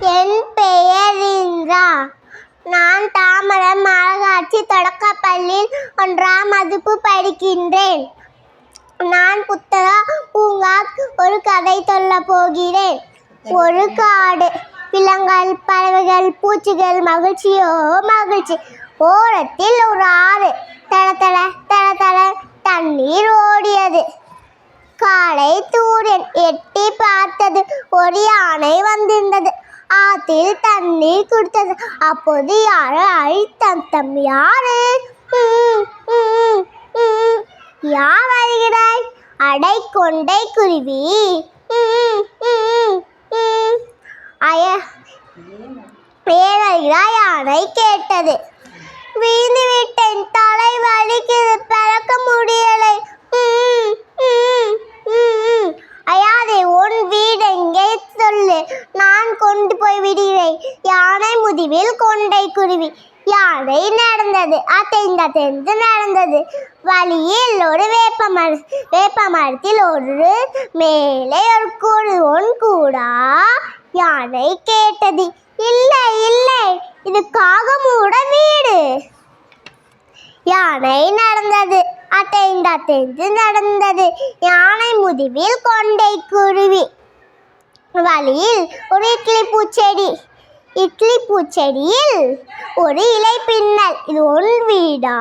என் பெயர் இந்திரா. நான் தாமரம் மாநகராட்சி தொடக்கப்பள்ளியில் ஒன்றாம் மதிப்பு படிக்கின்றேன். நான் புத்தகா பூங்கா ஒரு கதை சொல்ல போகிறேன். ஒரு காடு விலங்குகள் பறவைகள் பூச்சிகள் மகிழ்ச்சியோ மகிழ்ச்சி. ஓரத்தில் ஒரு ஆறு. தட தட தட தட தண்ணீர் ஓடியது. காலை சூரியன் எட்டி பார்த்தது ஒரு யானை வந்திருந்தது. ஆத்தில் தண்ணீர் குடித்தது. அப்போது யாரோ அழித்தான் தம் யாரு? யார் வருகிறாய்? அடை கொண்டை குருவி. ம், அய ஏன் யானை கேட்டது. வீழ்ந்து விட்டேன் தலை வலிக்குது பறக்க முடியலை ம், ம், ம், ம். அயாதே உன் வீடு எங்கே சொல்லு நான் கொண்டு போய் விடுகிறேன் யானை முதுவில் கேள்வி குருவி. யானை நடந்தது அத்தைந்த தெரிந்து நடந்தது. வழியில் ஒரு வேப்ப மர வேப்ப மரத்தில் ஒரு மேலே ஒரு கூடு ஒன் கூடா யானை கேட்டது. இல்லை இல்லை இது காகமூட வீடு. யானை நடந்தது அத்தைந்த தெரிந்து நடந்தது. யானை முதுவில் கொண்டை குருவி. வழியில் ஒரு இட்லி பூச்செடி. இட்லி பூச்செடியில் ஒரு இலை பின்னல். இது உன் வீடா?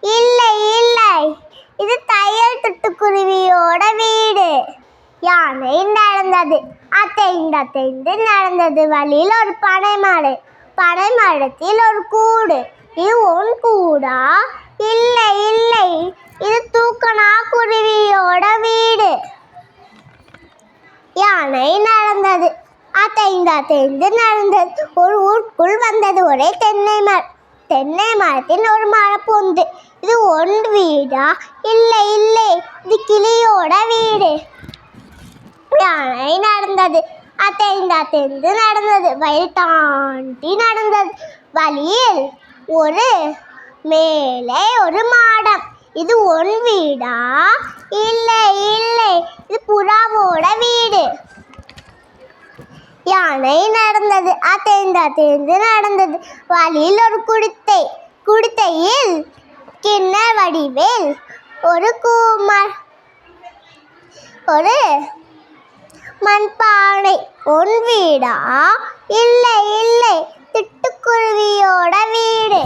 இல்லை இல்லை. இது தையல் துட்டுக்குருவியோட வீடு. யானை நடந்தது அத்தைந்து அத்தைந்து நடந்தது. வழியில் ஒரு பனை மாடு பனை மரத்தில் ஒரு கூடு. இது உன் கூடா? இல்லை இல்லை. இது தூக்கணா குருவியோட வீடு. யானை நடந்தது அத்தைந்து அத்தைந்து நடந்தது. ஒரு ஊருக்குள் வந்தது ஒரே தென்னை மரம் தென்னை மரத்தின் ஒரு மரப்பொந்து இது ஒன்று வீடா? இல்லை இல்லை. இது கிளியோட வீடு. யானை நடந்தது. அத்தைந்து அத்தைந்து நடந்தது. வயல் தாண்டி நடந்தது. வழியில் ஒரு மேலே ஒரு மாடம். இது ஒன் வீடா? இல்லை இல்லை. இது புறாவோட வீடு. யானை நடந்தது அத்தைந்து அத்தைந்து நடந்தது. வழியில் ஒரு குடித்தை குடித்தையில் கிண்ண வடிவேல் ஒரு கூமர் ஒரு மண்பானை. உன் வீடா? இல்லை இல்லை திட்டுக்குருவியோட வீடு.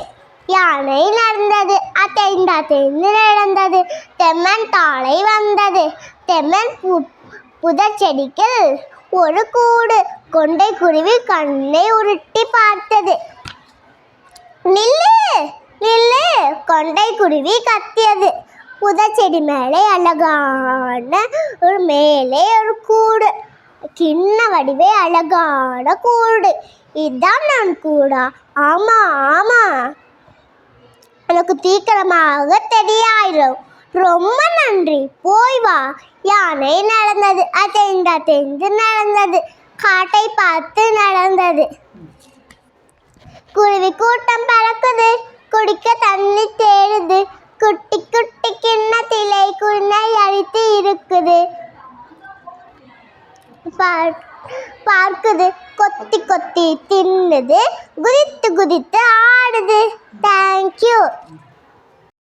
யானை நடந்தது அத்தைந்து அத்தைந்து நடந்தது. தெம்மன் தாளை வந்தது. தெம்மன் பு புதர் செடிக்கு ஒரு கூடு. கொண்டை குருவி கண்ணை உருட்டி பார்த்தது. நில்லு நில்லு கொண்டை குருவி கத்தியது. புதச்செடி மேலே அழகான ஒரு மேலே ஒரு கூடு. கிண்ண வடிவே அழகான கூடு. இதுதான் நான் கூடா. ஆமா ஆமா. எனக்கு தீக்கிரமாக தெரியாயிரும். ரொம்ப நன்றி. போய் வா. யானை நடந்தது. அத்தைந்து அத்தைந்து நடந்தது. காட்டை பார்த்து நடந்தது. குருவி கூட்டம் பறக்குது. குடிக்க தண்ணி தேடுது. குட்டி குட்டி கிண்ணத்திலே குண்ணை அழித்து இருக்குது பார்க்குது. கொத்தி கொத்தி தின்னுது. குதித்து குதித்து ஆடுது. தேங்க்யூ